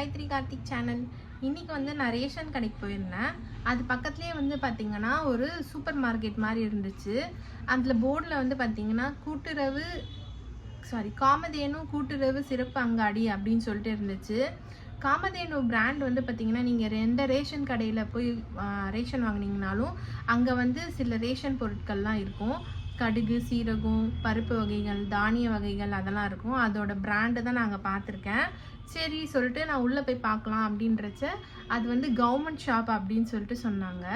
Gayatri Karthik channel. இன்னைக்கு வந்து நான் ரேஷன் கடைக்கு போயிருந்தேன். அது பக்கத்துலேயே வந்து பார்த்தீங்கன்னா ஒரு சூப்பர் மார்க்கெட் மாதிரி இருந்துச்சு. அதில் போர்டில் வந்து பார்த்தீங்கன்னா கூட்டுறவு சாரி காமதேனு கூட்டுறவு சிறப்பு அங்காடி அப்படின்னு சொல்லிட்டு இருந்துச்சு. காமதேனு பிராண்ட் வந்து பார்த்தீங்கன்னா நீங்கள் எந்த ரேஷன் கடையில் போய் ரேஷன் வாங்கினீங்கனாலும் அங்கே வந்து சில ரேஷன் பொருட்கள்லாம் இருக்கும். கடுகு சீரகம் பருப்பு வகைகள் தானிய வகைகள் அதெல்லாம் இருக்கும். அதோட பிராண்டு தான் நாங்கள் பார்த்துருக்கேன். சரி சொல்லிட்டு நான் உள்ளே போய் பார்க்கலாம் அப்படின்றச்ச அது வந்து கவர்மெண்ட் ஷாப் அப்படின்னு சொல்லிட்டு சொன்னாங்க.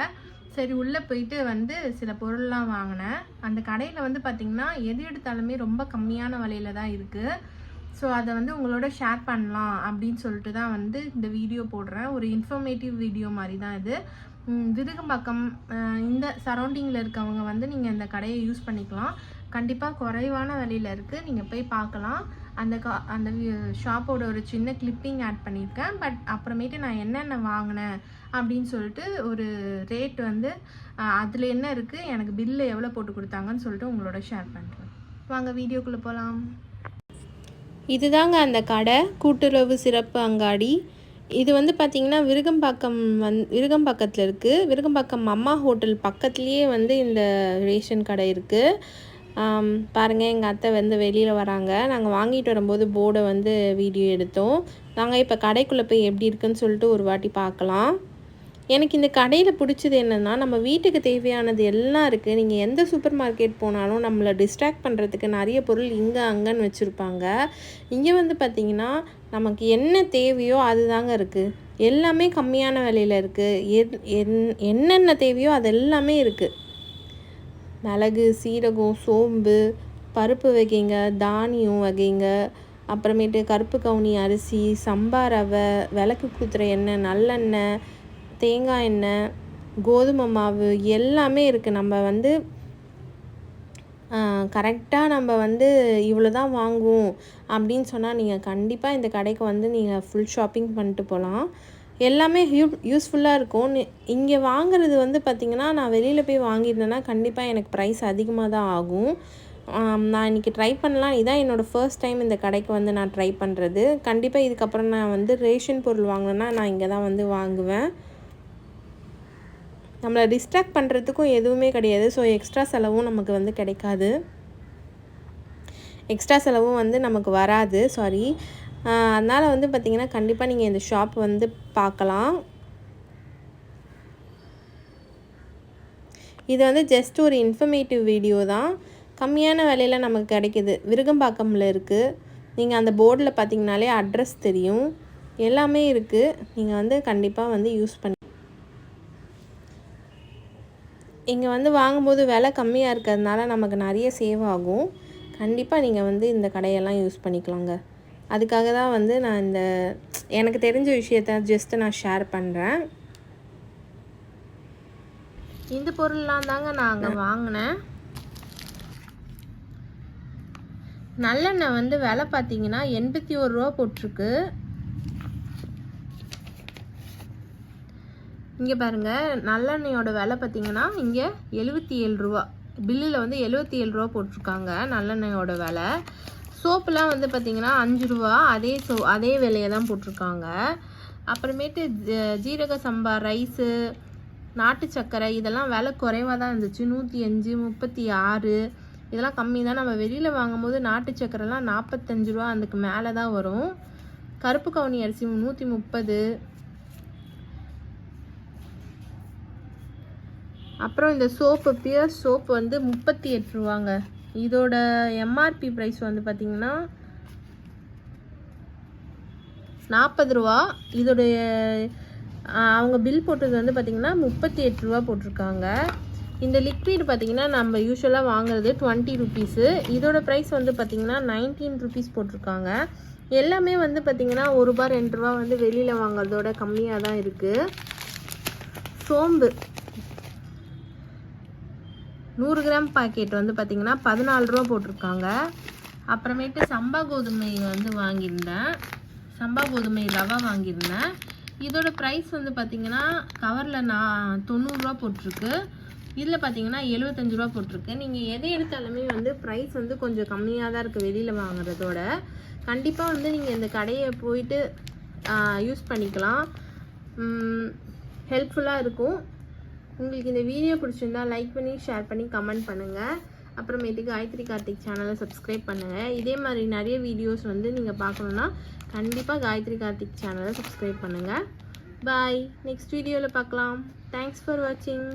சரி உள்ளே போயிட்டு வந்து சில பொருள்லாம் வாங்கினேன். அந்த கடையில் வந்து பார்த்திங்கன்னா எது எடுத்தாலுமே ரொம்ப கம்மியான விலையில தான் இருக்குது ஸோ அதை வந்து உங்களோட ஷேர் பண்ணலாம் அப்படின்னு சொல்லிட்டு தான் வந்து இந்த வீடியோ போடுறேன். ஒரு இன்ஃபர்மேட்டிவ் வீடியோ மாதிரி தான் இது. விருகம்பாக்கம் இந்த சரௌண்டிங்கில் இருக்கவங்க வந்து நீங்கள் இந்த கடையை யூஸ் பண்ணிக்கலாம். கண்டிப்பாக குறைவான விலையில் இருக்குது நீங்கள் போய் பார்க்கலாம். அந்த கா அந்த ஷாப்போட ஒரு சின்ன கிளிப்பிங் ஆட் பண்ணியிருக்கேன். பட் அப்புறமேட்டு நான் என்னென்ன வாங்கினேன் அப்படின்னு சொல்லிட்டு ஒரு ரேட் வந்து அதில் என்ன இருக்குது எனக்கு பில்லு எவ்வளோ போட்டு கொடுத்தாங்கன்னு சொல்லிட்டு உங்களோட ஷேர் பண்ணுறேன் வாங்க வீடியோக்குள்ளே போகலாம் இதுதாங்க அந்த கடை. கூட்டுறவு சிறப்பு அங்காடி. இது வந்து பார்த்திங்கன்னா விருகம்பாக்கம் வந் விருகம்பாக்கத்தில் இருக்குது விருகம்பாக்கம் அம்மா ஹோட்டல் பக்கத்துலேயே வந்து இந்த ரேஷன் கடை இருக்குது பாருங்கள் எங்கள் அத்தை வந்து வெளியில் வராங்க. நாங்கள் வாங்கிட்டு வரும்போது போர்டை வந்து வீடியோ எடுத்தோம். நாங்கள் இப்போ கடைக்குள்ளே போய் எப்படி இருக்குன்னு சொல்லிட்டு ஒரு வாட்டி பார்க்கலாம் எனக்கு இந்த கடையில் பிடிச்சது என்னென்னா நம்ம வீட்டுக்கு தேவையானது எல்லாம் இருக்குது நீங்கள் எந்த சூப்பர் மார்க்கெட் போனாலும் நம்மளை டிஸ்ட்ராக்ட் பண்ணுறதுக்கு நிறைய பொருள் இங்கே அங்கேன்னு வச்சுருப்பாங்க. இங்கே வந்து பார்த்திங்கன்னா நமக்கு என்ன தேவையோ அதுதாங்க இருக்குது எல்லாமே கம்மியான விலையில் இருக்குது என் என்- என்னென்ன தேவையோ அது எல்லாமே இருக்குது மிளகு சீரகம் சோம்பு பருப்பு வகைங்க தானியம் வகைங்க அப்புறமேட்டு கருப்பு கவுனி அரிசி சம்பா ரவை விளக்கு குத்துற எண்ணெய் நல்லெண்ணெய் தேங்காய் எண்ணெய் கோதுமை மாவு எல்லாமே இருக்குது நம்ம வந்து கரெக்டாக நம்ம வந்து இவ்வளோ தான் வாங்குவோம் அப்படின்னு சொன்னால் நீங்கள் கண்டிப்பாக இந்த கடைக்கு வந்து நீங்கள் ஃபுல் ஷாப்பிங் பண்ணிட்டு போகலாம் எல்லாமே யூ யூஸ்ஃபுல்லாக இருக்கும். இங்கே வாங்குறது வந்து பார்த்திங்கன்னா நான் வெளியில் போய் வாங்கியிருந்தேன்னா கண்டிப்பாக எனக்கு ப்ரைஸ் அதிகமாக தான் ஆகும். நான் இன்றைக்கி ட்ரை பண்ணலாம். இதான் என்னோடய ஃபர்ஸ்ட் டைம் இந்த கடைக்கு வந்து நான் ட்ரை பண்ணுறது கண்டிப்பாக இதுக்கப்புறம் நான் வந்து ரேஷன் பொருள் வாங்கினேன்னா நான் இங்கே தான் வந்து வாங்குவேன். நம்மளை டிஸ்ட்ராக்ட் பண்ணுறதுக்கும் எதுவுமே கிடையாது. ஸோ எக்ஸ்ட்ரா செலவும் நமக்கு வந்து கிடைக்காது. எக்ஸ்ட்ரா செலவும் வந்து நமக்கு வராது. சாரி அதனால் வந்து பார்த்திங்கன்னா கண்டிப்பாக நீங்கள் இந்த ஷாப் வந்து பார்க்கலாம். இது வந்து ஜஸ்ட் ஒரு இன்ஃபர்மேட்டிவ் வீடியோ தான். கம்மியான விலையில் நமக்கு கிடைக்கிது. விருகம்பாக்கமில் இருக்குது நீங்கள் அந்த போர்டில் பார்த்தீங்கனாலே அட்ரஸ் தெரியும். எல்லாமே இருக்குது நீங்கள் வந்து கண்டிப்பாக வந்து யூஸ் பண்ணி இங்கே வந்து வாங்கும்போது விலை கம்மியாக இருக்கிறதுனால நமக்கு நிறைய சேவ் ஆகும். கண்டிப்பாக நீங்கள் வந்து இந்த கடையெல்லாம் யூஸ் பண்ணிக்கலாங்க. அதுக்காக தான் வந்து நான் இந்த எனக்கு தெரிஞ்ச விஷயத்த ஜஸ்ட்டு நான் ஷேர் பண்ணுறேன் இந்த பொருள்லாம் தாங்க நான் அங்கே வாங்கினேன். நல்லெண்ணெய் வந்து விலை பார்த்தீங்கன்னா எண்பத்தி ஒரு ரூபா போட்டிருக்கு. இங்கே பாருங்கள் நல்லெண்ணெயோட விலை பார்த்திங்கன்னா இங்கே எழுபத்தி ஏழு ரூபா. பில்லில் வந்து எழுபத்தி ஏழு ரூபா போட்டிருக்காங்க நல்லெண்ணெயோட விலை. சோப்புலாம் வந்து பார்த்திங்கன்னா அஞ்சு ரூபா. அதே சோ அதே விலையை தான் போட்டிருக்காங்க. அப்புறமேட்டு ஜீரக சம்பா ரைஸு நாட்டு சர்க்கரை இதெல்லாம் விலை குறைவாக தான் இருந்துச்சு. நூற்றி அஞ்சு முப்பத்தி ஆறு. இதெல்லாம் கம்மி தான். நம்ம வெளியில் வாங்கும்போது நாட்டு சர்க்கரைலாம் நாற்பத்தஞ்சு ரூபா அதுக்கு மேலே தான் வரும். கருப்பு கவுனி அரிசி நூற்றி முப்பது. அப்புறம் இந்த சோப்பு பியர் சோப்பு வந்து முப்பத்தி எட்டு ரூபாங்க. இதோட எம்ஆர்பி ப்ரைஸ் வந்து பார்த்தீங்கன்னா நாற்பது ரூபா. இதோடைய அவங்க பில் போட்டது வந்து பார்த்தீங்கன்னா முப்பத்தி எட்டு ரூபா போட்டிருக்காங்க. இந்த லிக்விட் பார்த்தீங்கன்னா நம்ம யூஸ்வலாக வாங்குறது டுவெண்ட்டி ருபீஸு இதோட ப்ரைஸ் வந்து பார்த்தீங்கன்னா நைன்டீன் ருபீஸ் போட்டிருக்காங்க. எல்லாமே வந்து பார்த்தீங்கன்னா ஒரு ரூபா ரெண்டு ரூபா வந்து வெளியில் வாங்குறதோட கம்மியாக தான் இருக்குது சோம்பு. நூறு கிராம் பாக்கெட் வந்து பார்த்தீங்கன்னா பதினாலு ரூபா போட்டிருக்காங்க. அப்புறமேட்டு சம்பா கோதுமை வந்து வாங்கியிருந்தேன். சம்பா கோதுமை ரவா வாங்கியிருந்தேன். இதோட ப்ரைஸ் வந்து பார்த்தீங்கன்னா கவரில் நான் தொண்ணூறுரூவா போட்டிருக்கு. இதில் பார்த்தீங்கன்னா எழுபத்தஞ்சு ரூபா போட்டிருக்கு. நீங்கள் எதை எடுத்தாலுமே வந்து ப்ரைஸ் வந்து கொஞ்சம் கம்மியாக தான் இருக்குது வெளியில் வாங்குறதோட. கண்டிப்பாக வந்து நீங்கள் இந்த கடையை போயிட்டு யூஸ் பண்ணிக்கலாம். ஹெல்ப்ஃபுல்லாக இருக்கும். உங்களுக்கு இந்த வீடியோ பிடிச்சிருந்தா லைக் பண்ணி ஷேர் பண்ணி கமெண்ட் பண்ணுங்கள் அப்புறமேட்டுக்கு காயத்ரி கார்த்திக் சேனலை சப்ஸ்கிரைப் பண்ணுங்கள் இதே மாதிரி நிறைய வீடியோஸ் வந்து நீங்கள் பார்க்கணுன்னா கண்டிப்பாக காயத்ரி கார்த்திக் சேனலை சப்ஸ்கிரைப் பண்ணுங்கள் பாய் நெக்ஸ்ட் வீடியோவில் பார்க்கலாம். தேங்க்ஸ் ஃபார் வாட்சிங்